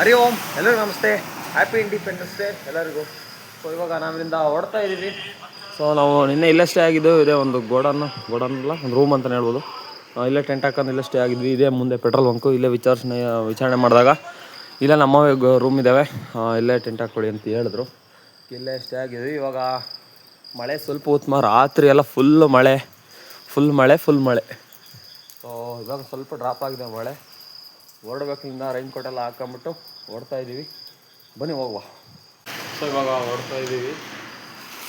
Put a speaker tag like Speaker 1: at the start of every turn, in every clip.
Speaker 1: ಹರಿ ಓಂ, ಎಲ್ಲರಿಗೂ ನಮಸ್ತೆ. Happy independence day ಎಲ್ಲರಿಗೂ. ಸೊ ಇವಾಗ ನಾವಿಂದ ಹೊಡ್ತಾ ಇದ್ದೀವಿ. ಸೊ ನಾವು ನಿನ್ನೆ ಇಲ್ಲೇ ಸ್ಟೇ ಆಗಿದ್ದು, ಇದೇ ಒಂದು ಗೋಡನ್ ಗೋಡನ್ ಅಲ್ಲ ಒಂದು ರೂಮ್ ಅಂತಲೇ ಹೇಳ್ಬೋದು. ಇಲ್ಲೇ ಟೆಂಟ್ ಹಾಕೊಂಡು ಇಲ್ಲೇ ಸ್ಟೇ ಆಗಿದ್ವಿ. ಇದೇ ಮುಂದೆ ಪೆಟ್ರೋಲ್ ಬಂಕು ಇಲ್ಲೇ ವಿಚಾರಣೆ ವಿಚಾರಣೆ ಮಾಡಿದಾಗ ಇಲ್ಲೇ ನಮ್ಮ ರೂಮ್ ಇದ್ದಾವೆ ಇಲ್ಲೇ ಟೆಂಟ್ ಹಾಕ್ಕೊಳ್ಳಿ ಅಂತ ಹೇಳಿದ್ರು. ಇಲ್ಲೇ ಸ್ಟೇ ಆಗಿದ್ವಿ. ಇವಾಗ ಮಳೆ ಸ್ವಲ್ಪ ಉತ್ತಮ ರಾತ್ರಿ ಎಲ್ಲ ಫುಲ್ ಮಳೆ. ಫುಲ್ ಮಳೆ ಫುಲ್ ಮಳೆ. ಸೊ ಇವಾಗ ಸ್ವಲ್ಪ ಡ್ರಾಪ್ ಆಗಿದೆ ಮಳೆ. ಹೊರಡ್ಬೇಕಿಂದ ರೈನ್ ಎಲ್ಲ ಹಾಕೊಂಬಿಟ್ಟು ಓಡ್ತಾ ಇದ್ದೀವಿ. ಬನ್ನಿ ಹೋಗುವ. ಸೊ ಇವಾಗ ಓಡ್ತಾ ಇದ್ದೀವಿ.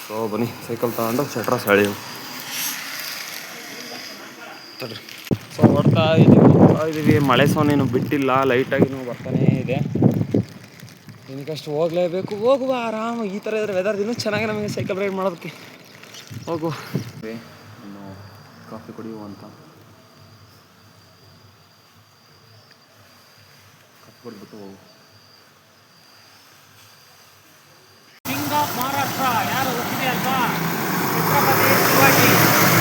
Speaker 1: ಸೊ ಬನ್ನಿ ಸೈಕಲ್ ತಗೊಂಡು ಶಟ್ರ ಸೆಳೆಯು ಸೊ ಓಡ್ತಾ ಇದ್ದೀವಿ ಓಡ್ತಾ ಇದ್ದೀವಿ. ಮಳೆ ಸೋನೇನು ಬಿಟ್ಟಿಲ್ಲ ಲೈಟಾಗಿನೂ ಬರ್ತಾನೇ ಇದೆ. ಇನ್ನಕ್ಕಷ್ಟು ಹೋಗಲೇಬೇಕು. ಹೋಗುವ ಆರಾಮ. ಈ ಥರ ಇದ್ರೆ ವೆದರ್ ಇನ್ನೂ ಚೆನ್ನಾಗಿ ನಮಗೆ ಸೈಕಲ್ ರೈಡ್ ಮಾಡೋದಕ್ಕೆ. ಹೋಗುವ. ಇನ್ನು ಕಾಫಿ ಕುಡಿಯುವ ಅಂತ ಕಾಫಿ ಕುಡಿದ್ಬಿಟ್ಟು ಹೋಗು
Speaker 2: ಕಿಂಗ್ ಮಹಾರಾಷ್ಟ್ರ, ಯಾರು ಒಪ್ಪಿದೆ ಅಲ್ವಾ? ಛತ್ರಪತಿ ಶಿವಾಜಿ.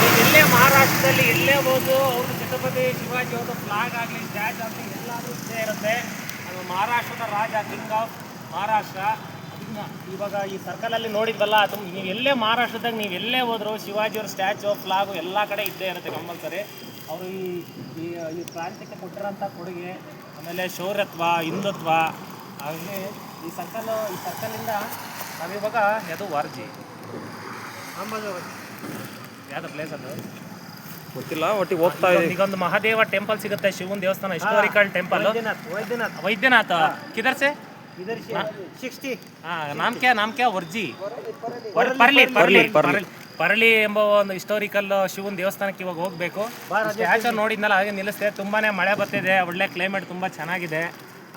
Speaker 2: ನೀವು ಎಲ್ಲೇ ಮಹಾರಾಷ್ಟ್ರದಲ್ಲಿ ಎಲ್ಲೇ ಹೋದ್ರು ಅವರು ಛತ್ರಪತಿ ಶಿವಾಜಿ ಅವರು ಫ್ಲಾಗ್ ಆಗಲಿ ಜಾಜ್ ಆಗಲಿ ಎಲ್ಲಾದ್ರೂ ಇದ್ದೇ ಇರುತ್ತೆ. ಅದು ಮಹಾರಾಷ್ಟ್ರದ ರಾಜ ಕಿಂಗ್ ಆಫ್ ಮಹಾರಾಷ್ಟ್ರ. ಇವಾಗ ಈ ಸರ್ಕಲಲ್ಲಿ ನೋಡಿದ್ವಲ್ಲ ತುಂಬ ನೀವು ಎಲ್ಲೇ ಮಹಾರಾಷ್ಟ್ರದಾಗ ನೀವು ಎಲ್ಲೇ ಹೋದ್ರು ಶಿವಾಜಿಯವ್ರ ಸ್ಟ್ಯಾಚು ಫ್ಲಾಗು ಎಲ್ಲ ಕಡೆ ಇದ್ದೇ ಇರುತ್ತೆ ಕಂಪಲ್ಸರಿ ಅವರು ಈ ಈ ಈ ಪ್ರಾಂತ್ಯಕ್ಕೆ ಕೊಟ್ಟಿರೋಂಥ ಕೊಡುಗೆ, ಆಮೇಲೆ ಶೌರ್ಯತ್ವ, ಹಿಂದುತ್ವ. ಹಾಗೆ ಈ ಸರ್ಕಲ್ ಈ ಸರ್ಕಲಿಂದ ಇವಾಗ ಯಾವುದು ವಾರ್ಜಿ. ಅಂಬಾಜೋಗ ಯಾವ್ದು ಪ್ಲೇಸ್ ಅದು?
Speaker 1: ಗೊತ್ತಿಲ್ಲ ಒಟ್ಟಿಗೆ ಹೋಗ್ತಾ ಇದೆ
Speaker 2: ಈಗ ಒಂದು ಮಹಾದೇವ ಟೆಂಪಲ್ ಸಿಗುತ್ತೆ ಶಿವನ ದೇವಸ್ಥಾನ ಹಿಸ್ಟೋರಿಕಲ್ ಟೆಂಪಲ್ ವೈದ್ಯನಾಥ್ ವೈದ್ಯನಾಥ್. ವೈದ್ಯನಾಥ.
Speaker 3: ಕಿದರ್ ಸೆ ಇದರ್
Speaker 2: ಹಾಂ. ನಾಮ್ ಕ್ಯಾ ನಾಮ್ ವಾರ್ಜಿ ವರ್ಜಿ. Pearly pearly. ಪರಳಿ ಎಂಬ ಒಂದು ಹಿಸ್ಟೋರಿಕಲ್ ಶಿವನ ದೇವಸ್ಥಾನಕ್ಕೆ ಇವಾಗ ಹೋಗಬೇಕು. ಸ್ಟ್ಯಾಚು ನೋಡಿದ್ನಲ್ಲ ಹಾಗೆ ನಿಲ್ಲಿಸ್ದೆ. ತುಂಬಾನೇ ಮಳೆ ಬರ್ತಿದೆ ಒಳ್ಳೆ ಕ್ಲೈಮೇಟ್ ತುಂಬ ಚೆನ್ನಾಗಿದೆ.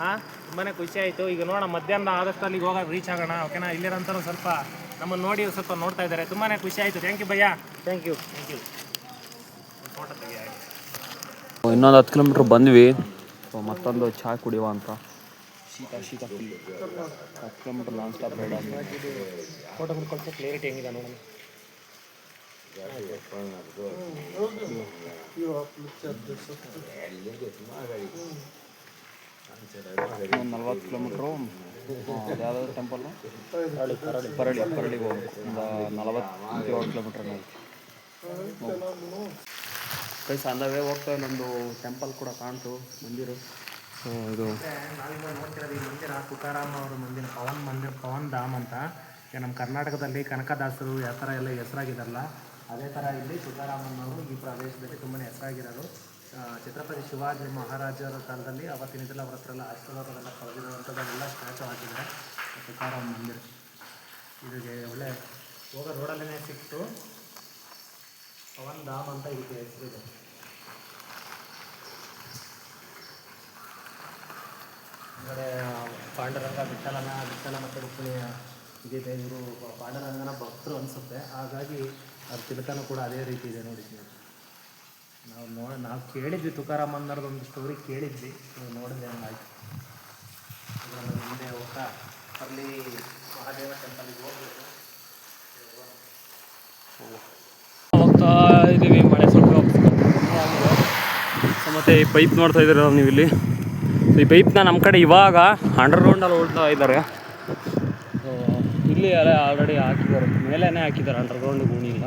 Speaker 2: ಹಾಂ. ತುಂಬಾ ಖುಷಿ ಆಯಿತು ಈಗ ನೋಡೋಣ ಮಧ್ಯಾಹ್ನ ಆದಷ್ಟು ಅಲ್ಲಿಗೆ ಹೋಗೋಕೆ ರೀಚ್ ಆಗೋಣ ಓಕೆನಾ ಇಲ್ಲಿರಂತರ ಸ್ವಲ್ಪ ನಮ್ಮನ್ನು ನೋಡಿ ಸ್ವಲ್ಪ ನೋಡ್ತಾ ಇದ್ದಾರೆ ತುಂಬಾ ಖುಷಿ ಆಯಿತು thank you bhaiya
Speaker 3: thank
Speaker 2: you thank you photo
Speaker 1: ಇನ್ನೊಂದು ಹತ್ತು ಕಿಲೋಮೀಟ್ರ್ ಬಂದ್ವಿ ಮತ್ತೊಂದು ಚಹಾ ಕುಡಿಯುವ ಅಂತ ಶೀತ ಶೀತ ಹತ್ತು kilometre non stop ride
Speaker 2: photo ಮುಟ್ಕೊಳ್ತಾ clarity ಹೆಂಗಿದೆ ನೋಡಿ ಇವಾಗ
Speaker 1: ಒಂದು ನಲ್ವತ್ತು ಕಿಲೋಮೀಟ್ರು ಯಾವ್ದಾದ್ರು ಟೆಂಪಲ್ಲು ಪರಳಿ ಪರಳಿ. ಪರಳಿಗೆ ಹೋಗ್ಬೇಕು. ಒಂದು ನಲವತ್ತೇಳು ಕಿಲೋಮೀಟ್ರ್ ಕೈ ಅಂದವೇ ಹೋಗ್ತಾ ಇಲ್ಲೊಂದು ಟೆಂಪಲ್ ಕೂಡ ಕಾಣ್ತು ಮಂದಿರ. ಸೊ ಇದು.
Speaker 2: ನೋಡ್ತಿರೋದು ಈ ಮಂದಿರ ತುಕಾರಾಮ್ ಅವರ ಮಂದಿರ ಪವನ್ ಮಂದಿರ ಪವನ್ ಧಾಮ್ ಅಂತ. ಈಗ ನಮ್ಮ ಕರ್ನಾಟಕದಲ್ಲಿ ಕನಕದಾಸರು ಯಾವ ಥರ ಎಲ್ಲ ಹೆಸರಾಗಿದ್ದಾರಲ್ಲ ಅದೇ ಥರ ಇಲ್ಲಿ ತುಕಾರಾಮನ್ನವರು ಈ ಪ್ರದೇಶದಲ್ಲಿ ತುಂಬಾ ಹೆಸರಾಗಿರೋರು ಛತ್ರಪತಿ ಶಿವಾಜಿ ಮಹಾರಾಜರ ಕಾಲದಲ್ಲಿ ಅವತ್ತಿನಿಂದಲೂ ಅವ್ರ ಹತ್ರ ಎಲ್ಲ ಆಶೀರ್ವಾದವೆಲ್ಲ ಪಡೆದಿರುವಂಥದ್ದೆಲ್ಲ ಸ್ಟ್ಯಾಚು ಹಾಕಿದ್ದಾರೆ ಮಂದಿರ ಇದಕ್ಕೆ ಒಳ್ಳೆ ಹೋಗ ರೋಡಲ್ಲೇ ಸಿಕ್ತು. ಪವನ್ ಧಾಮ್ ಅಂತ ಇದಕ್ಕೆ ಹೆಸರಿದೆ. ಅಂದರೆ ಪಾಂಡುರಂಗ ಬಿಟ್ಟಲನ ಬಿಟ್ಟಲ ಮತ್ತು ರುಕ್ಮಿಣಿಯ ಇದಿದೆ ಇವರು ಪಾಂಡುರಂಗನ ಭಕ್ತರು ಅನಿಸುತ್ತೆ. ಹಾಗಾಗಿ ಅವ್ರ ತಿಲಕನೂ ಕೂಡ ಅದೇ ರೀತಿ ಇದೆ ನೋಡಿ. ನೀವು. ನೋಡಿ ನಾವು ಕೇಳಿದ್ವಿ ತುಕಾರಾಮ್ ಒಂದು ಸ್ಟೋರಿ ಕೇಳಿದ್ವಿ. ನಾವು ನೋಡಿದ್ರೆ ಹಂಗಾಯ್ತು. ಮುಂದೆ ಹೋಗ್ತಾ, ಅಲ್ಲಿ ಮಹಾದೇವ ಟೆಂಪಲ್ಗೆ ಹೋಗ್ಬೇಕು.
Speaker 1: ಹೋಗ್ತಾ ಇದ್ದೀವಿ, ಮಳೆ ಸ್ವಲ್ಪ ಮತ್ತು ಈ ಪೈಪ್ ನೋಡ್ತಾ ಇದ್ದೀರ ನೀವು ಇಲ್ಲಿ ಈ ಪೈಪ್ನ ನಮ್ಮ ಕಡೆ ಇವಾಗ ಅಂಡರ್ಗ್ರೌಂಡಲ್ಲಿ ಓಡ್ತಾ ಇದ್ದಾರೆ. ಇಲ್ಲಿ ಅಲ್ಲೇ ಆಲ್ರೆಡಿ ಹಾಕಿದ್ದಾರೆ. ಮೇಲೇ ಹಾಕಿದ್ದಾರೆ ಅಂಡರ್ಗ್ರೌಂಡ್ ಗುಣಿ ಇಲ್ಲ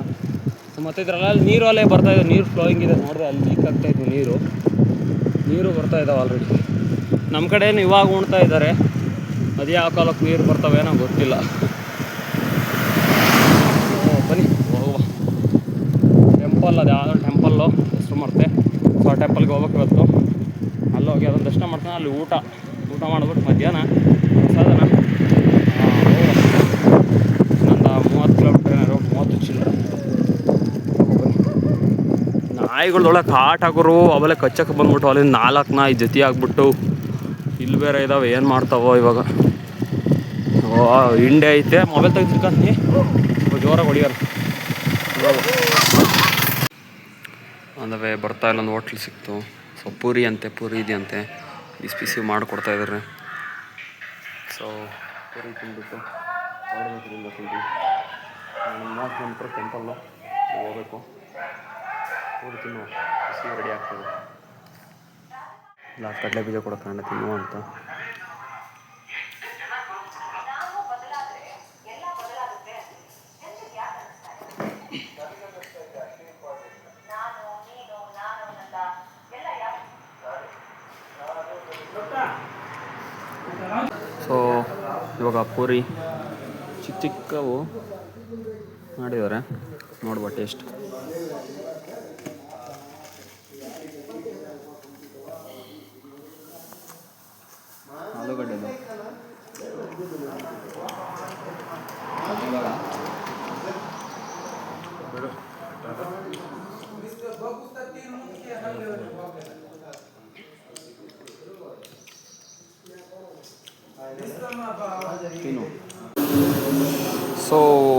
Speaker 1: ಸೊ ಮತ್ತು ಇದರಲ್ಲಿ ನೀರು ಅಲ್ಲೇ ಬರ್ತಾ ಇದೆ. ನೀರು ಫ್ಲೋಯಿಂಗ್ ಇದೆ. ನೋಡಿದ್ರೆ ಅಲ್ಲಿ ಲೀಕ್ ಆಗ್ತಾ ಇದ್ವು ನೀರು. ನೀರು ಬರ್ತಾ ಇದಾವೆ ಆಲ್ರೆಡಿ ನಮ್ಮ ಕಡೆಯನ್ನು ಇವಾಗ ಉಣ್ತಾ ಇದ್ದಾರೆ ಅದು ಯಾವ ಕಾಲಕ್ಕೆ ನೀರು ಬರ್ತಾವೇನೋ ಗೊತ್ತಿಲ್ಲ. ಸೊ ಬನ್ನಿ. ಹೋಗುವ ಟೆಂಪಲ್ ಅದು ಯಾವುದೋ ಟೆಂಪಲ್ಲು ಹೆಸರು ಮರ್ತೆ. ಸೊ ಆ ಟೆಂಪಲ್ಗೆ ಹೋಗ್ಬೇಕು ಇವತ್ತು. ಅಲ್ಲಿ ಹೋಗಿ ಅದನ್ನು ದರ್ಶನ ಮಾಡ್ತಾನೆ. ಅಲ್ಲಿ ಊಟ. ಊಟ ಮಾಡ್ಬಿಟ್ಟು ಮಧ್ಯಾಹ್ನ ಸಾಧನ ಇನ್ನೊಂದು ಮೂವತ್ತು ಕಿಲೋಮೀಟ್ರ್ ಏನಾರು ಮೂವತ್ತು ಚಿಲ್ಲರೆ ನಾಯಿಗಳ್ದೊಳಗೆ ಕಾಟ್ ಹಾಕೋರು ಅವೆಲ್ಲ ಕಚ್ಚಕ್ಕೆ ಬಂದ್ಬಿಟ್ಟು ಅಲ್ಲಿ ನಾಲ್ಕು ನಾಯಿ ಜೊತೆ ಆಗ್ಬಿಟ್ಟು ಇಲ್ಲಿ ಬೇರೆ ಇದಾವೆ, ಏನು ಮಾಡ್ತಾವೋ ಇವಾಗ. ಓ, ಹಿಂಡೆ ಐತೆ. ಮೊಬೈಲ್ ತೆಗೆದಿರ್ಕಂತೀನಿ ಜೋರಾಗಿ ಹೊಡಿಯಾರ. ಅಂದವೇ ಬರ್ತಾ ಇಲ್ಲೊಂದು ಹೋಟ್ಲ್ ಸಿಕ್ತು. ಸೊ, ಪೂರಿ ಅಂತೆ, ಪೂರಿ ಇದೆಯಂತೆ ಬಿಸಿ ಬಿಸಿ ಮಾಡಿಕೊಡ್ತಾ ಇದ್ದಾರೆ ಸೊ, ಪೂರಿ ತಿಂದು ಮೂವತ್ತು ಕಿಲೋಮೀಟ್ರ್ ಟೆಂಪಲ್ಲು ಹೋಗ್ಬೇಕು. ಕೂಡಿ ತಿನ್ನುವ ಸಿಹಿ ರೆಡಿ ಆಗ್ತದೆ. ಲಾಸ್ಟ್ ಕಡಲೆ ಬೀಜ ಕೂಡ ಕಾಣ ತಿನ್ನುವ ಅಂತ. ಸೊ ಇವಾಗ ಪೂರಿ ಚಿಕ್ಕ ಚಿಕ್ಕವು ಮಾಡಿದ್ದಾರೆ. ನೋಡುವ ಟೇಸ್ಟ್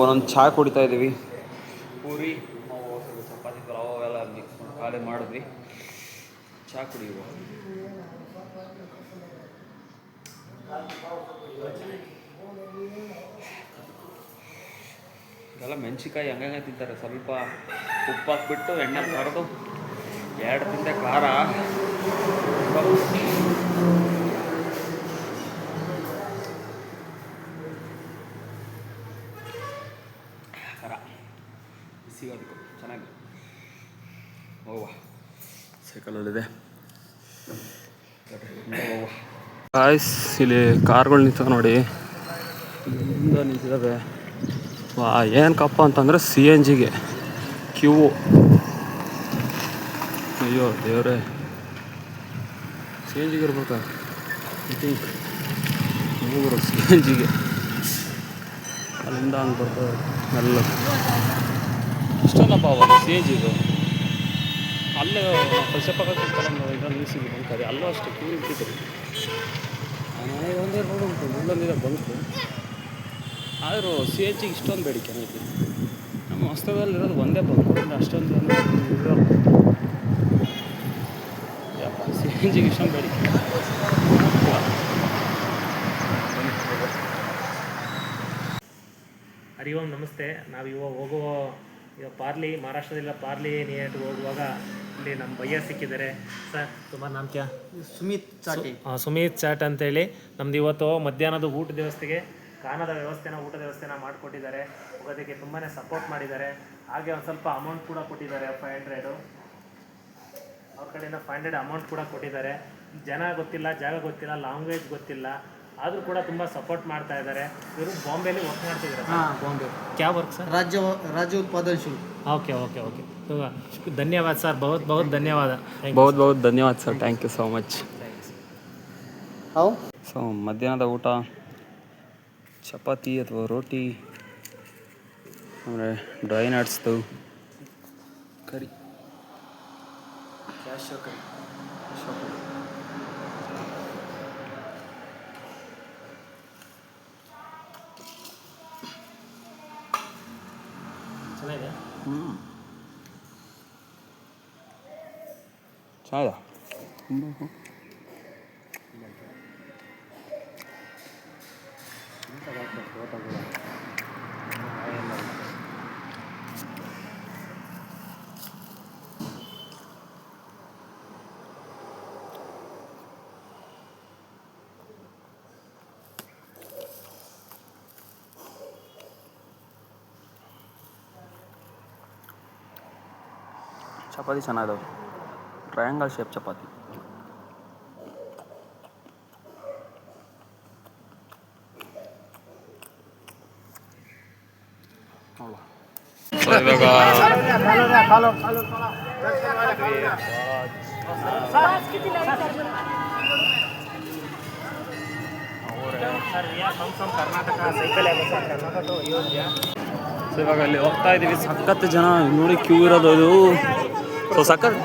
Speaker 1: ಒಂದೊಂದು ಚಹಾ ಕುಡಿತಾ ಇದ್ದೀವಿ. ಪೂರಿ ಚಪಾತಿ, ಪಲಾವ್ ಅವೆಲ್ಲ ಮಿಕ್ಸ್ ಮಾಡಿ ಖಾಲಿ ಮಾಡಿದ್ವಿ. ಚಹಾ ಕುಡಿಯುವ. ಇದೆಲ್ಲ ಮೆಣಸಿಕಾಯಿ ಹಂಗಂಗೆ ತಿಂತಾರೆ. ಸ್ವಲ್ಪ ಉಪ್ಪು ಹಾಕ್ಬಿಟ್ಟು ಎಣ್ಣೆ ಕರೆದು, ಎರಡು ತಿಂದೆ ಖಾರ ಬಿಸಿಗೋದಕ್ಕೆ ಚೆನ್ನಾಗಿ ಹೋಗುವ ಸೈಕಲಲ್ಲಿದೆ ಆಯ್ಸ್ ಇಲ್ಲಿ ಕಾರ್ಗಳು ನಿಂತವೆ ನೋಡಿ. ನಿಂತಿದ್ದಾವೆ. ವಾ ಏನಕ್ಕಪ್ಪ ಅಂತಂದರೆ ಸಿ ಎನ್ ಜಿಗೆ ಕ್ಯೂ. ಅಯ್ಯೋ ದೇವರೇ. ಸಿ ಎನ್ ಜಿಗೆ ಇರ್ಬೇಕಾ? ಐ ಥಿಂಕ್ ಹೋಗ್ರು ಸಿ ಎನ್ ಜಿಗೆ. ಅಲ್ಲಿಂದ ಹಂಗೆ ಬರ್ತದೆ ಎಲ್ಲ ಇಷ್ಟಲ್ಲಪ್ಪ ಅವಾಗ ಸಿ ಎನ್ ಜಿದು ಅಲ್ಲೇ ಪಕ್ಕ ಇದರಲ್ಲಿ ನಿಲ್ಲಿಸಿದ್ವಿ ಬಂಕರಿ ಅಲ್ಲೂ ಅಷ್ಟು ಕ್ಯೂ ನಿಂತಿದ್ರು ಮನೆಗೆ ಒಂದೇ ರೋಡ್ ಉಂಟು ಮುಳ್ಳೊಂದಿದೆ ಬಂತು ಆದರೂ ಸಿ ಎಚ್ ಇಷ್ಟೊಂದು ಬೇಡಿಕೆ ಇದೆ ನಮ್ಮ ಹೊಸದಲ್ಲಿರೋದು ಒಂದೇ ಬಂತು ಅಷ್ಟೊಂದು ಯಪ್ಪ ಸಿ ಎನ್ ಜಿಗೆ ಇಷ್ಟೊಂದು ಬೇಡಿಕೆ
Speaker 2: ಹರಿ ಓಂ ನಮಸ್ತೆ. ನಾವು ಇವಾಗ ಹೋಗುವ ಇವಾಗ ಪಾರ್ಲಿ ಮಹಾರಾಷ್ಟ್ರದಿಂದ ಪಾರ್ಲಿ ನಿಯರ್ಗೆ ಹೋಗುವಾಗ ಇಲ್ಲಿ ನಮ್ಮ ಭಯ್ಯ ಸಿಕ್ಕಿದ್ದಾರೆ. ಸರ್ ತುಂಬ ನಮ್ಮ ಕ್ಯಾ
Speaker 3: ಸುಮಿತ್ ಚಾಟಿ.
Speaker 2: ಸುಮಿತ್ ಚಾಟ್ ಅಂತೇಳಿ ನಮ್ದು ಇವತ್ತು ಮಧ್ಯಾಹ್ನದ ಊಟದ ವ್ಯವಸ್ಥೆಗೆ ಕಾನದ ವ್ಯವಸ್ಥೆನ ಊಟದ ವ್ಯವಸ್ಥೆನ ಮಾಡಿಕೊಟ್ಟಿದ್ದಾರೆ. ಹೋಗೋದಕ್ಕೆ ತುಂಬಾ ಸಪೋರ್ಟ್ ಮಾಡಿದ್ದಾರೆ. ಹಾಗೆ ಒಂದು ಸ್ವಲ್ಪ ಅಮೌಂಟ್ ಕೂಡ ಕೊಟ್ಟಿದ್ದಾರೆ ಫೈವ್ ಹಂಡ್ರೆಡು ಅವ್ರ ಕಡೆಯಿಂದ ಫೈವ್ ಹಂಡ್ರೆಡ್ ಅಮೌಂಟ್ ಕೂಡ ಕೊಟ್ಟಿದ್ದಾರೆ. ಜನ ಗೊತ್ತಿಲ್ಲ ಜಾಗ ಗೊತ್ತಿಲ್ಲ ಲ್ಯಾಂಗ್ವೇಜ್ ಗೊತ್ತಿಲ್ಲ. ಆದರೂ ಕೂಡ ತುಂಬ ಸಪೋರ್ಟ್ ಮಾಡ್ತಾ ಇದ್ದಾರೆ ಇವರು ಬಾಂಬೆಲಿ ವರ್ಕ್ ಮಾಡ್ತಿದ್ದಾರೆ
Speaker 3: ಹಾಂ ಬಾಂಬೆ
Speaker 2: ಕ್ಯಾ ವರ್ಕ್ ಸರ್
Speaker 3: राज्य राज्य उत्पादन शुल्क
Speaker 2: ಓಕೆ ಓಕೆ ಓಕೆ ಧನ್ಯವಾದ ಸರ್ ಬಹುತ್ ಬಹುತ್ ಧನ್ಯವಾದ
Speaker 1: ಬಹುತ್ ಬಹುತ್ ಧನ್ಯವಾದ sir thank you so much
Speaker 3: how
Speaker 1: so ಮಧ್ಯಾಹ್ನದ ಊಟ ಚಪಾತಿ ಅಥವಾ ರೋಟಿ ಆಮೇಲೆ ಡ್ರೈ ನಟ್ಸ್ದು ಕರಿ ಕ್ಯಾಶೋ ಕರಿ
Speaker 2: ಚೆನ್ನಾಗಿದೆ
Speaker 1: ಹ್ಞೂ ಚೆನ್ನಾಗಿದೆ ಚಪಾತಿ ಚೆನ್ನಾಗಿದಾವೆ ಟ್ರಯಾಂಗಲ್ ಶೇಪ್ ಚಪಾತಿ ಸೊ ಇವಾಗ
Speaker 2: sir we are come from Karnataka cycle ಇದೆ ಸರ್ ಕರ್ನಾಟಕ ಯೋಗ್ಯ
Speaker 1: ಸೊ ಇವಾಗ ಅಲ್ಲಿ ಹೋಗ್ತಾ ಇದ್ದೀವಿ ಸಖತ್ ಜನ ನೋಡಿ ಕ್ಯೂ ಇರೋದು ಇದು ಸೊ ಸಖತ್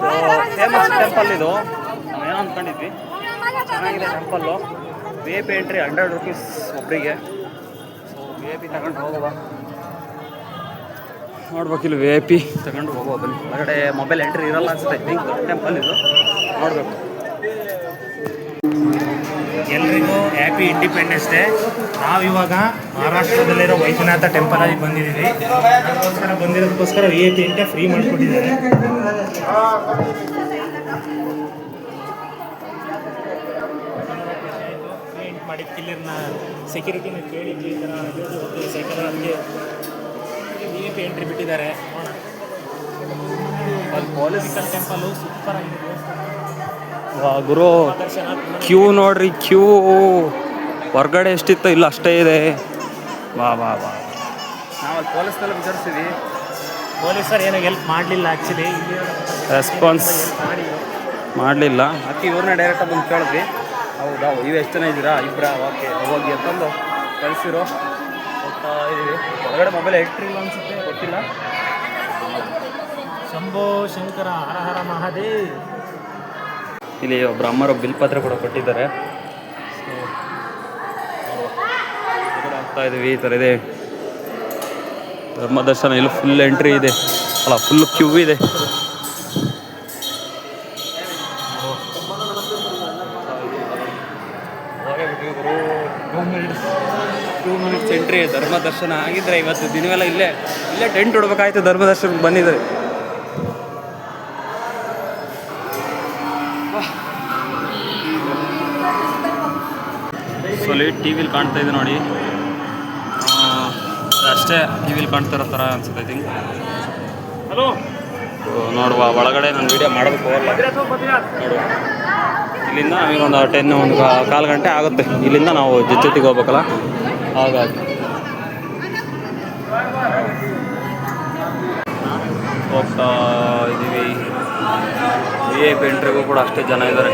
Speaker 1: ಫೇಮಸ್ ಟೆಂಪಲ್ ಇದು ನಾವೇನೋ ಅಂದ್ಕೊಂಡಿದ್ವಿ ಚೆನ್ನಾಗಿದೆ temple V I P entry hundred rupees ಒಬ್ಬರಿಗೆ ಸೊ ವಿ ಐ ಪಿ ತಗೊಂಡು ಹೋಗುವ. ಇಲ್ಲಿ ವಿ ಐ ಪಿ ತಗೊಂಡು ಹೋಗುವ ಬನ್ನಿ. ಹೊರಗಡೆ ಮೊಬೈಲ್ ಎಂಟ್ರಿ ಇರಲ್ಲ ಅನ್ಸುತ್ತೆ. ಐ ಥಿಂಕ್ ಟೆಂಪಲ್ ಇದು. ನೋಡಬೇಕು.
Speaker 2: ಎಲ್ರಿಗೂ ಹ್ಯಾಪಿ ಇಂಡಿಪೆಂಡೆನ್ಸ್ ಡೇ ನಾವಿವಾಗ ಮಹಾರಾಷ್ಟ್ರದಲ್ಲಿರೋ ವೈದ್ಯನಾಥ ಟೆಂಪಲ್ ಆಗಿ ಬಂದಿದ್ದೀವಿ. ಅದಕ್ಕೋಸ್ಕರ ಬಂದಿರೋದಕ್ಕೋಸ್ಕರ ವಿ ಐ ಪಿ ಇಂಟೆ ಫ್ರೀ ಮಾಡಿಕೊಟ್ಟಿದ್ದಾರೆ. ಮಾಡಿ ಸೆಕ್ಯೂರಿಟಿನ ಕೇಳಿದ್ವಿ ಈ ಥರ cycle V I P entry ಬಿಟ್ಟಿದ್ದಾರೆ. ಟೆಂಪಲು ಸೂಪರ್ ಆಗಿದೆ
Speaker 1: ಗುರು ಕ್ಯೂ ನೋಡ್ರಿ ಕ್ಯೂ. ಹೊರ್ಗಡೆ ಎಷ್ಟಿತ್ತು ಇಲ್ಲ ಅಷ್ಟೇ ಇದೆ. ವಾ ವಾ ವಾ.
Speaker 4: ನಾವು ಪೊಲೀಸ್ ಪೊಲೀಸ್ನೆಲ್ಲ ವಿಚಾರಿಸಿದ್ವಿ
Speaker 2: ಪೊಲೀಸರು ಏನು ಹೆಲ್ಪ್ ಮಾಡಲಿಲ್ಲ ಆ್ಯಕ್ಚುಲಿ
Speaker 1: ರೆಸ್ಪಾನ್ಸ್ ಮಾಡಲಿಲ್ಲ.
Speaker 4: ಅಕ್ಕಿ ಇವ್ರನ್ನ ಡೈರೆಕ್ಟಾಗಿ ಬಂದು ಕೇಳಿದ್ವಿ. ಹೌದಾ ನೀವು ಎಷ್ಟು ಜನ ಇದ್ದೀರಾ? ಇಬ್ಬರ ಓಕೆ ಹೋಗಿ ಅಂತಂದು ಕಳಿಸಿರೋ ಹೊರಗಡೆ ಮೊಬೈಲ್ ಎಲೆಕ್ಟ್ರಿಕ್ ಅನಿಸುತ್ತೆ ಗೊತ್ತಿಲ್ಲ.
Speaker 2: ಶಂಭೋ ಶಂಕರ ಹರ ಹರ ಮಹಾದೇವ್.
Speaker 1: ಇಲ್ಲಿ ಒಬ್ಬರು ಅಮ್ಮರು ಬಿಲ್ ಪತ್ರ ಕೂಡ ಕೊಟ್ಟಿದ್ದಾರೆ. ಹೋಗ್ತಾ ಇದೀವಿ ಈ ಥರ ಇದೆ. ಧರ್ಮದರ್ಶನ ಇಲ್ಲಿ ಫುಲ್ ಎಂಟ್ರಿ ಇದೆ. ಅಲ್ಲ ಫುಲ್ ಕ್ಯೂ ಇದೆ. ಟೂ ಎಂಟ್ರಿ ಧರ್ಮ ದರ್ಶನ ಆಗಿದ್ರೆ ಇವತ್ತು ದಿನವೆಲ್ಲ ಇಲ್ಲೇ ಇಲ್ಲೇ ಟೆಂಟ್ ಹೊಡ್ಬೇಕಾಯ್ತು ಧರ್ಮದರ್ಶನಕ್ಕೆ ಬಂದಿದ್ದಾರೆ. ಲೇಟ್ ಟಿ ವಿಲಿ ಕಾಣ್ತಾ ಇದೆ ನೋಡಿ. ಅಷ್ಟೇ ಟಿ ವಿಲಿ ಕಾಣ್ತಾ ಇರೋ ಥರ ಅನ್ಸುತ್ತೆ ಐ ಥಿಂಕ್
Speaker 2: ಹಲೋ
Speaker 1: ನೋಡುವ ಒಳಗಡೆ ನಾನು ವೀಡಿಯೋ ಮಾಡೋದಕ್ಕೆ ಹೋಗಲ್ಲ. ನೋಡುವ. ಇಲ್ಲಿಂದ ನಮಗೆ ಒಂದು ಟೆನ್ ಒಂದು ಕಾಲು ಗಂಟೆ ಆಗುತ್ತೆ. ಇಲ್ಲಿಂದ ನಾವು ಜೊತೆಗೆ ಹೋಗ್ಬೇಕಲ್ಲ? ಹಾಗಾಗಿ. ಹೋಗ್ತಾ ಇದ್ದೀವಿ ವಿ ಐ ಪಿ ಎಂಟ್ರಿಗೂ ಕೂಡ ಅಷ್ಟೇ ಜನ ಇದ್ದಾರೆ.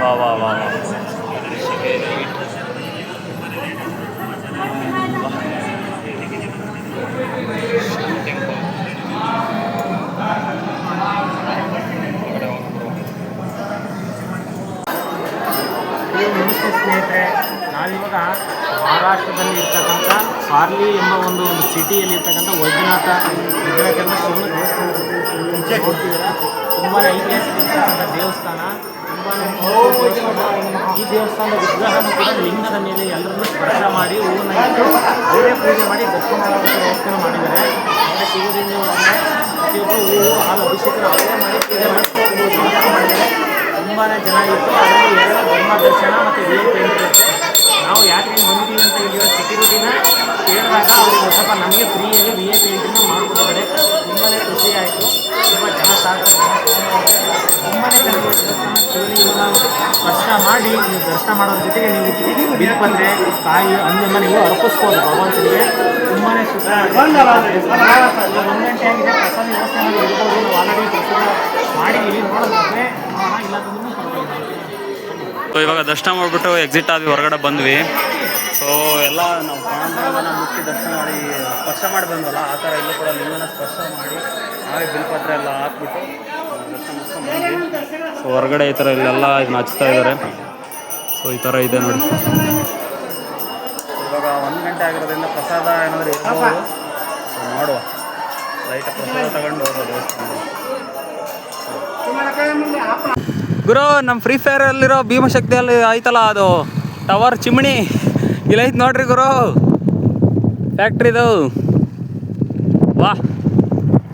Speaker 1: ವಾ ವಾ ವಾ ವಾ.
Speaker 2: ನಮಸ್ತೆ ಸ್ನೇಹಿತರೆ? ನಾವಿವಾಗ ಮಹಾರಾಷ್ಟ್ರದಲ್ಲಿ ಇರ್ತಕ್ಕಂಥ ಪಾರ್ಲಿ ಎಂಬ ಒಂದು ಒಂದು ಸಿಟಿಯಲ್ಲಿ ಇರ್ತಕ್ಕಂಥ ವೈದ್ಯನಾಥ ವಿಗ್ರಹಕ್ಕೆಲ್ಲ ಶಿವನ ದೇವಸ್ಥಾನ ಕೊಡ್ತಿದ್ದಾರೆ ತುಂಬಾ ಐತಿಹಾಸಿಕ ದೇವಸ್ಥಾನ. ತುಂಬಾ ಈ ದೇವಸ್ಥಾನದ ವಿಗ್ರಹ ಕೂಡ ಲಿಂಗದ ಮೇಲೆ ಎಲ್ಲರನ್ನು ಸ್ಪರ್ಶ ಮಾಡಿ ಹೂವನ್ನು ಇಟ್ಟು ಅವರೇ ಪೂಜೆ ಮಾಡಿ ದರ್ಶನ ಮಾಡುವಂಥ ವ್ಯವಸ್ಥೆನ ಮಾಡಿದ್ದಾರೆ. ಅಂದರೆ ಶಿವಲಿಂಗ ಹೂವು, ಹಾಲು ಅಭಿಷೇಕ ಅವರೇ ಮಾಡಿ ಪೂಜೆ ಮಾಡಿ ಮಾಡಿದ್ದಾರೆ ತುಂಬಾ ಚೆನ್ನಾಗಿತ್ತು ಅದರಲ್ಲಿ ಎರಡು ಧರ್ಮ ದರ್ಶನ ಮತ್ತು ವಿ ಐ ನಾವು ಯಾಕೆ ಬಂದಿದ್ದೀವಿ ಅಂತ ಇಲ್ಲಿರೋ ಸೆಕ್ಯೂರಿಟಿನ ಕೇಳಿದಾಗ ಅವ್ರಿಗೆ ಸ್ವಲ್ಪ ನಮಗೆ ಫ್ರೀಯಾಗಿ ವಿ ಎ ಪಿ ಎಂಟ್ರಿನ ತುಂಬಾ ಖುಷಿ ಆಯಿತು. ತುಂಬ ಜನ ಸಾಕು. ತುಂಬಾ ದರ್ಶನ ಮಾಡಿ ನೀವು ದರ್ಶನ ಮಾಡೋದ್ರ ಜೊತೆಗೆ ನೀವು ಬಿಲ್ ಬಂದರೆ ತಾಯಿ ಹಣ್ಣನ್ನು ನೀವು ಅರ್ಪಿಸ್ಬೋದು ಭಗವಂತನಿಗೆ. ತುಂಬಾ ಸುಖ ಒಂದು ಗಂಟೆ ಆಗಿದೆ. ಪ್ರಸಾದ ವ್ಯವಸ್ಥೆ ಇರ್ಬೋದು ಆಲ್ರೆಡಿ ಪ್ರಸಾದ
Speaker 1: ಸೊ ಇವಾಗ ದರ್ಶನ ಮಾಡಿಬಿಟ್ಟು ಎಕ್ಸಿಟ್ ಆದ್ವಿ ಹೊರಗಡೆ ಬಂದ್ವಿ. ಸೊ ಎಲ್ಲ ನಾವು ಪ್ರಾಣಗಳನ್ನ ಮುಟ್ಟಿ ದರ್ಶನ ಮಾಡಿ, ಸ್ಪರ್ಶ ಮಾಡಿ ಬಂದಲ್ಲ ಆ ಥರ ಇಲ್ಲೂ ಕೂಡ ಲಿಂಗನ ಸ್ಪರ್ಶ ಮಾಡಿ, ನಾವೇ ಬಿಲ್ಪತ್ರ ಎಲ್ಲ ಹಾಕ್ಬಿಟ್ಟು ಸೊ ಹೊರಗಡೆ ಈ ಥರ ಇಲ್ಲೆಲ್ಲ ಇದನ್ನ ಹಚ್ತಾ ಇದ್ದಾರೆ ಸೊ ಈ ಥರ ಇದೆ ನೋಡಿ. ಇವಾಗ ಒಂದು ಗಂಟೆ ಆಗಿರೋದ್ರಿಂದ ಪ್ರಸಾದ ಏನಾದರೂ ನೋಡುವ. ಲೈಟ್ ಪ್ರಸಾದ ತಗೊಂಡು ಹೋಗೋದು ಗುರು ನಮ್ಮ ಫ್ರೀ ಫೈರಲ್ಲಿರೋ ಭೀಮಶಕ್ತಿಯಲ್ಲಿ ಆಯ್ತಲ್ಲ ಅದು? ಟವರ್ ಚಿಮಣಿ ಇಲ್ಲ ಐತ್ ನೋಡ್ರಿ ಗುರು. ಫ್ಯಾಕ್ಟ್ರಿದು ವಾ.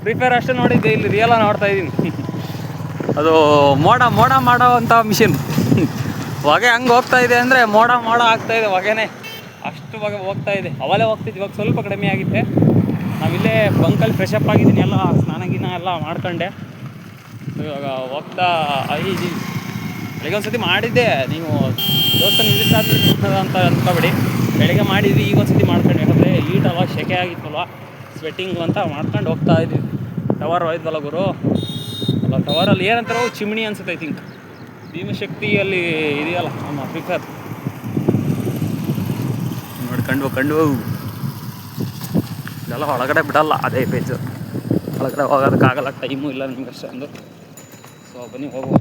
Speaker 1: ಫ್ರೀ ಫೈರ್ ಅಷ್ಟೇ ನೋಡಿದ್ದೆ, ಇಲ್ಲಿ ರಿಯಲ ನೋಡ್ತಾ ಇದ್ದೀನಿ. ಅದು ಮೋಡ ಮೋಡ ಮಾಡೋವಂಥ ಮಿಷಿನ್ ಹೊಗೆ ಹಂಗೆ ಹೋಗ್ತಾ ಇದೆ ಅಂದರೆ ಮೋಡ ಮೋಡ ಆಗ್ತಾ ಇದೆ ಹೊಗೆನೆ. ಅಷ್ಟು ಹೊಗೆ ಹೋಗ್ತಾ ಇದೆ. ಅವಲೇ ಹೋಗ್ತಿದ್ವಿ, ಇವಾಗ ಸ್ವಲ್ಪ ಕಡಿಮೆ ಆಗಿತ್ತೆ. ನಾವಿಲ್ಲೇ ಬಂಕಲ್ಲಿ ಫ್ರೆಶ್ ಅಪ್ ಆಗಿದ್ದೀನಿ, ಎಲ್ಲ ಸ್ನಾನ, ಗಿನ ಎಲ್ಲ ಮಾಡ್ಕೊಂಡೆ. ಇವಾಗ ಹೋಗ್ತಾ ಐದು ಬೆಳಿಗ್ಗೆ ಒಂದ್ಸತಿ ಮಾಡಿದ್ದೆ. ನೀವು ದೇವಸ್ಥಾನ ವಿಸಿಟ್ ಅಂತ ಅಂದ್ಕೊಬೇಡಿ ಬೆಳಿಗ್ಗೆ ಮಾಡಿದ್ವಿ, ಈಗ ಒಂದ್ಸತಿ ಮಾಡ್ಕೊಂಡು ಯಾಕಂದರೆ ಈಟ್ ಅಲ್ವಾ ಸೆಕೆ ಆಗಿತ್ತಲ್ವ? ಸ್ವೆಟ್ಟಿಂಗ್ ಅಂತ ಮಾಡ್ಕೊಂಡು ಹೋಗ್ತಾ ಇದ್ವಿ. ಟವರ್ ಹೋಯ್ತಲ್ಲ ಗುರು? ಅಲ್ಲ ಟವರಲ್ಲಿ ಏನಂತಾರೋ ಚಿಮಣಿ ಅನ್ಸುತ್ತೆ ಐ ಥಿಂಕ್ ಭೀಮಶಕ್ತಿಯಲ್ಲಿ ಇದೆಯಲ್ಲ, ನಮ್ಮ ಫ್ರೀಫರ್ ನೋಡಿ, ಕಂಡು ಕಂಡು ಇದೆಲ್ಲ ಒಳಗಡೆ ಬಿಡಲ್ಲ, ಅದೇ ಪೇಜು ಒಳಗಡೆ ಹೋಗೋದಕ್ಕಾಗಲ್ಲ ಟೈಮು ಇಲ್ಲ ನಿಮ್ಗೆ ಅಷ್ಟೊಂದು ಸೊ ಬನ್ನಿ ಹೋಗುವ.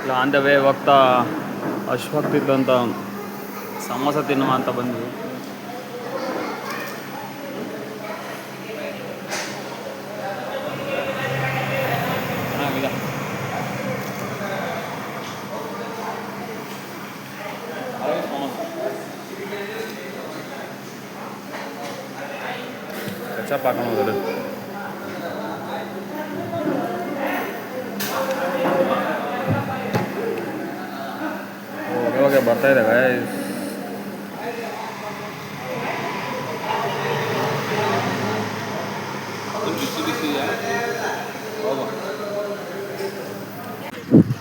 Speaker 1: ಇಲ್ಲ ಆನ್ ದ ವೇ ಹೋಗ್ತಾ ಅಂತ ಸಮೋಸ ತಿನ್ನುವ ಅಂತ ಬಂದ್ವಿ. ಸಮೋಸ. ಹಾಕೊಂಡು ಹೋಗೋದು ಬರ್ತಾ ಇದೆ ಗಾಯಸ್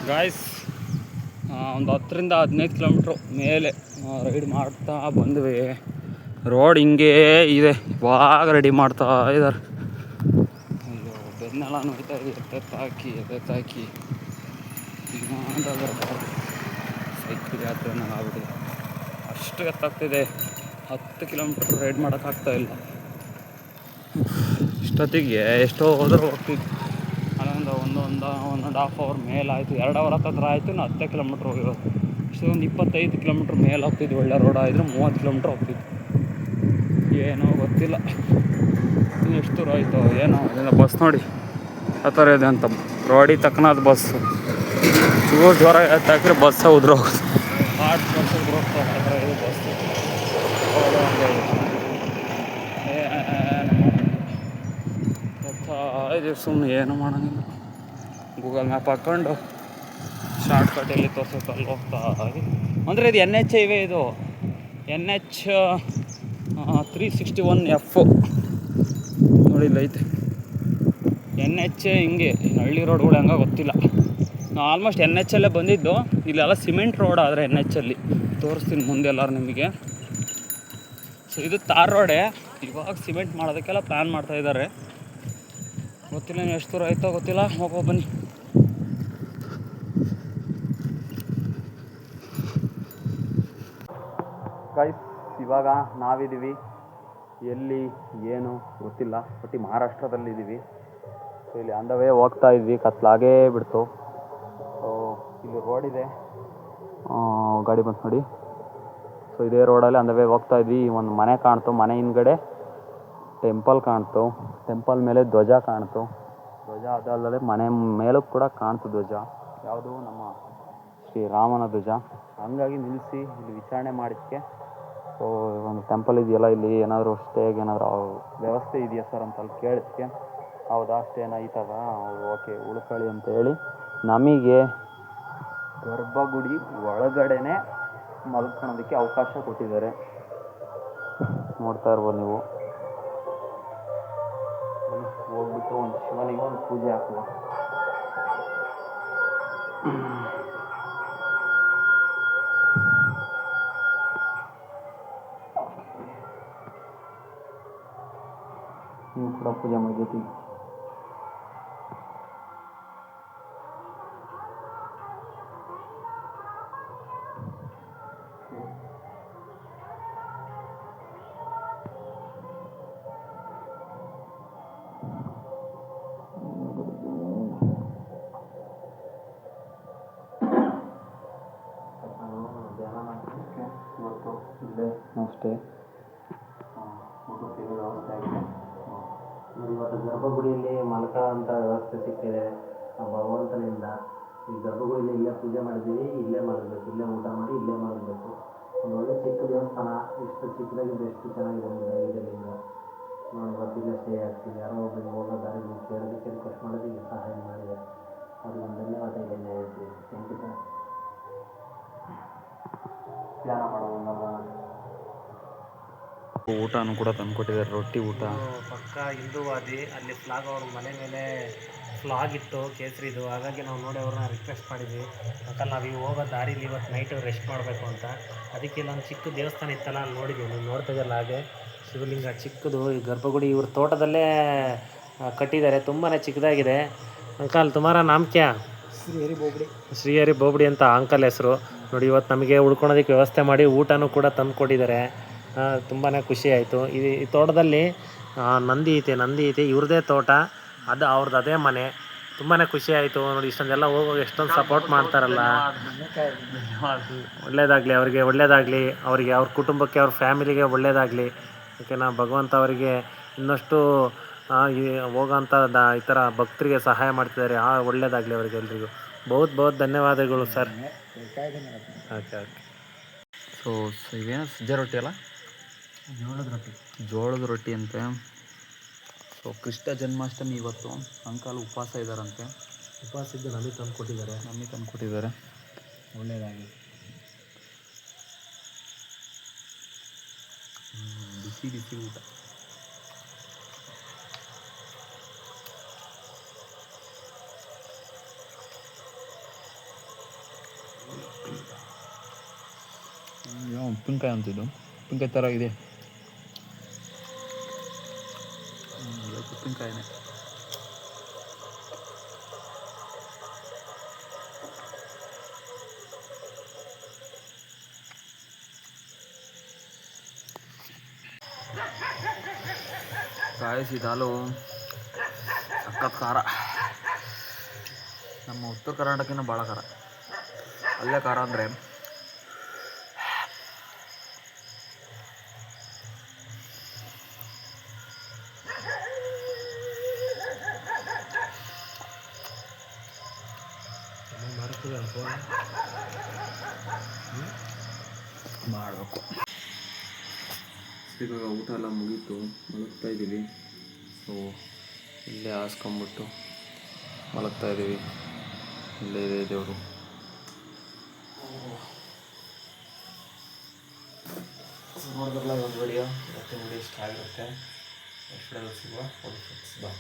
Speaker 1: ಗಾಯ್ಸ್ ಒಂದು ಹತ್ತರಿಂದ ಹದಿನೈದು ಕಿಲೋಮೀಟ್ರು ಮೇಲೆ ರೈಡ್ ಮಾಡ್ತಾ ಬಂದ್ವಿ. ರೋಡ್ ಹಿಂಗೇ ಇದೆ. ಇವಾಗ ರೆಡಿ ಮಾಡ್ತಾ ಇದ್ದಾರೆ ಅಯ್ಯೋ, ಬೆನ್ನೆಲ್ಲ ನೋಡ್ತಾ ಇದೆ. ಎತ್ತೆತ್ತಾಕಿ ಎತ್ತೆತ್ತಾಕಿ. ಸೈಕಲ್ ಯಾತ್ರೆ ಆಗ್ಬಿಟ್ಟಿದೆ. ಅಷ್ಟು ಎತ್ತಾಗ್ತಿದೆ. ಹತ್ತು ಕಿಲೋಮೀಟ್ರ್ ರೈಡ್ ಮಾಡೋಕ್ಕಾಗ್ತಾ ಇಲ್ಲ. ಇಷ್ಟೊತ್ತಿಗೆ ಎಷ್ಟೋ ಹೋದ್ರೆ ಹೋಗ್ತಿದ್ವಿ. ಅದೊಂದು ಒಂದು ಒಂದು ಒನ್ ಆ್ಯಂಡ್ ಹಾಫ್ ಅವರ್ ಮೇಲೆ ಆಯಿತು. ಎರಡು ಅವರ್ ಹತ್ತಿರ ಆಯಿತು ನಾನು ಹತ್ತೇ ಕಿಲೋಮೀಟ್ರ್ ಹೋಗಿರೋದು. ಇಷ್ಟು ಒಂದು ಇಪ್ಪತ್ತೈದು ಕಿಲೋಮೀಟ್ರ್ ಮೇಲೆ ಹೋಗ್ತಿದ್ವಿ. ಒಳ್ಳೆ ರೋಡ್ ಆಗಿದ್ರೆ ಮೂವತ್ತು ಕಿಲೋಮೀಟ್ರ್ ಹೋಗ್ತಿದ್ವಿ. ಏನೋ ಗೊತ್ತಿಲ್ಲ. ಇನ್ನು ಎಷ್ಟು ದೂರ ಆಯಿತು ಏನೋ. ಬಸ್ ನೋಡಿ. ಆ ಥರ ಇದೆ ಅಂತ. ರೋಡಿ ತಕ್ಕನಾದ ಬಸ್ಸು ಚೂರು ಜ್ವರ ಎತ್ತಾಕ್ರೆ ಬಸ್ಸ ಉದ್ರ ಹೋಗೋದು ಇದೆ ಸುಮ್ಮನೆ ಏನು ಮಾಡೋಂಗಿಲ್ಲ ಗೂಗಲ್ ಮ್ಯಾಪ್ ಹಾಕ್ಕೊಂಡು ಶಾರ್ಟ್ ಕಟ್ ಅಲ್ಲಿ ಹೋಗ್ತಾ. ಅಂದರೆ ಇದು ಎನ್ ಎಚ್ ಇವೆ ಇದು. N H three sixty one F ನೋಡಿಲ್ಲ ಐತೆ. ಎನ್ ಎಚ್ ಹಿಂಗೆ ಹಳ್ಳಿ ರೋಡ್ಗಳು ಹಂಗೆ ಗೊತ್ತಿಲ್ಲ. ಆಲ್ಮೋಸ್ಟ್ ಎನ್ ಎಚ್ ಎಲ್ಲೇ ಬಂದಿದ್ದು. ಇಲ್ಲೆಲ್ಲ ಸಿಮೆಂಟ್ ರೋಡ್ ಆದರೆ ಎನ್ ಎಚ್ ಅಲ್ಲಿ ತೋರಿಸ್ತೀನಿ ಮುಂದೆ ಎಲ್ಲರೂ ನಿಮಗೆ. ಸೊ ಇದು ತಾರ್ ರೋಡೇ ಇವಾಗ ಸಿಮೆಂಟ್ ಮಾಡೋದಕ್ಕೆಲ್ಲ ಪ್ಲ್ಯಾನ್ ಮಾಡ್ತಾ ಇದ್ದಾರೆ. ಗೊತ್ತಿಲ್ಲ ನೀವು ಎಷ್ಟು ದೂರ ಆಯ್ತೋ ಗೊತ್ತಿಲ್ಲ. ಹೋಗೋ ಬನ್ನಿ. ಇವಾಗ ನಾವಿದ್ದೀವಿ. ಎಲ್ಲಿ, ಏನು ಗೊತ್ತಿಲ್ಲ. ಒಟ್ಟಿ ಮಹಾರಾಷ್ಟ್ರದಲ್ಲಿದ್ದೀವಿ. ಸೊ ಇಲ್ಲಿ ಅಂದವೇ ಹೋಗ್ತಾ ಇದ್ವಿ. ಕತ್ಲಾಗೇ ಬಿಡ್ತು. ಇಲ್ಲಿ ರೋಡ್ ಇದೆ. ಗಾಡಿ ಬಂತು ನೋಡಿ. ಸೊ ಇದೇ ರೋಡಲ್ಲಿ ಆನ್ ದ ವೇ ಹೋಗ್ತಾ ಇದ್ವಿ. ಒಂದು ಮನೆ ಕಾಣ್ತು, ಮನೆ ಹಿಂದ್ಗಡೆ ಟೆಂಪಲ್ ಕಾಣ್ತು. ಟೆಂಪಲ್ ಮೇಲೆ ಧ್ವಜ ಕಾಣ್ತು. ಧ್ವಜ ಅದಲ್ಲದೆ ಮನೆ ಮೇಲೂ ಕೂಡ ಕಾಣ್ತು ಧ್ವಜ. ಯಾವುದು? ನಮ್ಮ ಶ್ರೀರಾಮನ ಧ್ವಜ. ಹಂಗಾಗಿ ನಿಲ್ಲಿಸಿ ಇಲ್ಲಿ ವಿಚಾರಣೆ ಮಾಡಿದ್ದಕ್ಕೆ ಸೊ ಒಂದು ಟೆಂಪಲ್ ಇದೆಯಲ್ಲ ಇಲ್ಲಿ? ಏನಾದರೂ ಅಷ್ಟೇ ಏನಾದರೂ ವ್ಯವಸ್ಥೆ ಇದೆಯಾ ಸರ್ ಅಂತ ಅಲ್ಲಿ ಕೇಳಿದ್ಕೆ ಹೌದಾ? ಸ್ಟೇನ ಈ ಓಕೆ, ಉಳ್ಕೊಳ್ಳಿ ಅಂತ ಹೇಳಿ ನಮಗೆ ಗರ್ಭಗುಡಿ ಒಳಗಡೆನೆ ಮಲ್ಕೊಳ್ಳೋದಕ್ಕೆ ಅವಕಾಶ ಕೊಟ್ಟಿದ್ದಾರೆ. ನೋಡ್ತಾ ಇರ್ಬೋದು ನೀವು. ಹೋಗ್ಬಿಟ್ಟು ಒಂದು ಶಿವನಿಗೆ ಒಂದು ಪೂಜೆ ಹಾಕುವ ನೀವು ಕೂಡ ಪೂಜೆ ಮಾಡಿ ಅಷ್ಟೇ ಊಟಕ್ಕೆ ವ್ಯವಸ್ಥೆ ಆಗಿದೆ
Speaker 5: ಇವತ್ತು ಗರ್ಭಗುಡಿಯಲ್ಲಿ ಅಂತ ವ್ಯವಸ್ಥೆ ಸಿಕ್ಕಿದೆ. ಆ ಭಗವಂತನಿಂದ ಈ ಗರ್ಭಗುಡಿಯಲ್ಲಿ ಇಲ್ಲೇ ಪೂಜೆ ಮಾಡಿದ್ದೀವಿ ಇಲ್ಲೇ ಮಾಡಬೇಕು ಇಲ್ಲೇ ಊಟ ಮಾಡಿ ಇಲ್ಲೇ ಮಾಡಬೇಕು. ಒಂದು ಒಳ್ಳೆ ಚಿಕ್ಕ ದೇವಸ್ಥಾನ ಇಷ್ಟು ಚಿಕ್ಕದಾಗಿದ್ದು ಎಷ್ಟು ಚೆನ್ನಾಗಿದೆ ಅಂದರೆ ಇದರಿಂದ. ನೋಡಿ ಇವತ್ತು ಇಲ್ಲೇ ಸ್ಟೇ ಆಗ್ತೀವಿ. ಯಾರೋ ಒಬ್ಬರಿಗೆ ಹೋಗೋ ದಾರಿಗೆ ಕೇಳೋದಕ್ಕೆ ರಿಕ್ವೆಸ್ಟ್ ಮಾಡೋದಕ್ಕೆ ಸಹಾಯ ಮಾಡಿದೆ. ಅದು ಒಂದು ಧನ್ಯವಾದ ಇಲ್ಲೇ ಹೇಳ್ತೀವಿ ಥ್ಯಾಂಕ್ ಯು ಸರ್ ಧ್ಯಾನ ಮಾಡೋದಲ್ಲ
Speaker 1: ಊಟನೂ ಕೂಡ ತಂದ್ಕೊಟ್ಟಿದ್ದಾರೆ. ರೊಟ್ಟಿ ಊಟ.
Speaker 2: ಪಕ್ಕ ಹಿಂದೂವಾದಿ ಅಲ್ಲಿ ಫ್ಲಾಗ್ ಅವ್ರ ಮನೆ ಮೇಲೆ ಫ್ಲಾಗ್ ಇತ್ತು ಕೇಸರಿದು. ಹಾಗಾಗಿ ನಾವು ನೋಡಿ ಅವ್ರನ್ನ ರಿಕ್ವೆಸ್ಟ್ ಮಾಡಿದ್ವಿ. ಅಂಕಲ್ ನಾವು ಈಗ ಹೋಗೋ ದಾರಿಲಿ ಇವತ್ತು ನೈಟು ರೆಸ್ಟ್ ಮಾಡಬೇಕು ಅಂತ. ಅದಕ್ಕೆ ಇಲ್ಲೊಂದು ಚಿಕ್ಕ ದೇವಸ್ಥಾನ ಇತ್ತಲ್ಲ ಅಲ್ಲಿ ನೋಡಿದ್ವಿ. ನೀವು ನೋಡ್ತಾ ಇದ್ದಲ್ಲ ಹಾಗೆ. ಶಿವಲಿಂಗ ಚಿಕ್ಕದು. ಈ ಗರ್ಭಗುಡಿ ಇವ್ರ ತೋಟದಲ್ಲೇ ಕಟ್ಟಿದ್ದಾರೆ. ತುಂಬಾ ಚಿಕ್ಕದಾಗಿದೆ. ಅಂಕಲ್ ತುಮಾರ ನಾಮಕ್ಯ ಕ್ಯಾ?
Speaker 5: ಶ್ರೀಹರಿ ಬೋಬಡಿ.
Speaker 2: ಶ್ರೀಹರಿ ಬೋಬಡಿ ಅಂತ ಅಂಕಲ್ ಹೆಸರು. ನೋಡಿ ಇವತ್ತು ನಮಗೆ ಉಳ್ಕೊಳೋದಕ್ಕೆ ವ್ಯವಸ್ಥೆ ಮಾಡಿ ಊಟನೂ ಕೂಡ ತಂದು ಕೊಟ್ಟಿದ್ದಾರೆ ತುಂಬಾ ಖುಷಿ ಆಯಿತು. ಈ ಈ ತೋಟದಲ್ಲಿ ನಂದಿ ಐತೆ ನಂದಿ ಐತೆ ಇವ್ರದೇ ತೋಟ ಅದು ಅವ್ರದ್ದು ಅದೇ ಮನೆ. ತುಂಬಾ ಖುಷಿ ಆಯಿತು. ನೋಡಿ ಇಷ್ಟೊಂದೆಲ್ಲ ಹೋಗೋಗಿ ಎಷ್ಟೊಂದು ಸಪೋರ್ಟ್ ಮಾಡ್ತಾರಲ್ಲ. ಒಳ್ಳೇದಾಗಲಿ ಅವರಿಗೆ ಒಳ್ಳೇದಾಗಲಿ ಅವರಿಗೆ ಅವ್ರ ಕುಟುಂಬಕ್ಕೆ ಅವ್ರ ಫ್ಯಾಮಿಲಿಗೆ ಒಳ್ಳೇದಾಗಲಿ. ಓಕೆನಾ ಭಗವಂತ ಅವರಿಗೆ ಇನ್ನಷ್ಟು ಹೋಗೋಂಥ ದ ಈ ಥರ ಭಕ್ತರಿಗೆ ಸಹಾಯ ಮಾಡ್ತಿದ್ದಾರೆ. ಆ ಒಳ್ಳೇದಾಗಲಿ ಅವರಿಗೆ ಎಲ್ರಿಗೂ. ಬಹುತ್ ಬಹುತ್ ಧನ್ಯವಾದಗಳು ಸರ್. Okay okay.
Speaker 1: ಸೊ ಇವೇನು ಸಜ್ಜೆ ರೊಟ್ಟಿ ಅಲ್ಲ?
Speaker 5: ಜೋಳದ ರೊಟ್ಟಿ.
Speaker 1: ಜೋಳದ ರೊಟ್ಟಿ ಅಂತೆ. ಸೊ ಕೃಷ್ಣ ಜನ್ಮಾಷ್ಟಮಿ ಇವತ್ತು. ಅಂಕಲ್ ಉಪವಾಸ ಇದ್ದಾರಂತೆ.
Speaker 2: ಉಪವಾಸ ಇದ್ದು ನಮಗೆ ತಂದು ಕೊಟ್ಟಿದ್ದಾರೆ.
Speaker 1: ನಮಗೆ ತಂದು ಕೊಟ್ಟಿದ್ದಾರೆ.
Speaker 2: ಒಳ್ಳೆಯದಾಗಿ.
Speaker 1: ಬಿಸಿ ಬಿಸಿ ಊಟ.
Speaker 4: ಉಪ್ಪಿನಕಾಯಿ ಅಂತಿದ್ದು? ಉಪ್ಪಿನಕಾಯಿ ಥರ ಇದೆ.
Speaker 1: ಈ ದಾಲು. ಸಖತ್ ಖಾರ.
Speaker 4: ನಮ್ಮ ಉತ್ತರ ಕರ್ನಾಟಕಿನ ಭಾಳ ಖಾರ. ಅಲ್ಲೇ ಖಾರ ಅಂದರೆ ಮಾಡಬೇಕು.
Speaker 1: ಇವಾಗ ಊಟ ಎಲ್ಲ ಮುಗೀತು ಮಲಗ್ತಾ ಇದ್ದೀವಿ. ಸೊ ಇಲ್ಲೇ ಹಾಸ್ಕೊಂಬಿಟ್ಟು ಮಲಗ್ತಾ ಇದ್ದೀವಿ ಇಲ್ಲೇ ಇದೆ ದೇವರು. ನೋಡಿದ್ರಲ್ಲ ಒಂದು ವಿಡಿಯೋ ಇವತ್ತಿನ ವಿಡಿಯೋ ಇಷ್ಟ ಆಗಿರುತ್ತೆ. ವಿಡಿಯೋ ಸಿಗುವ, ಒಂದು ಬಾ.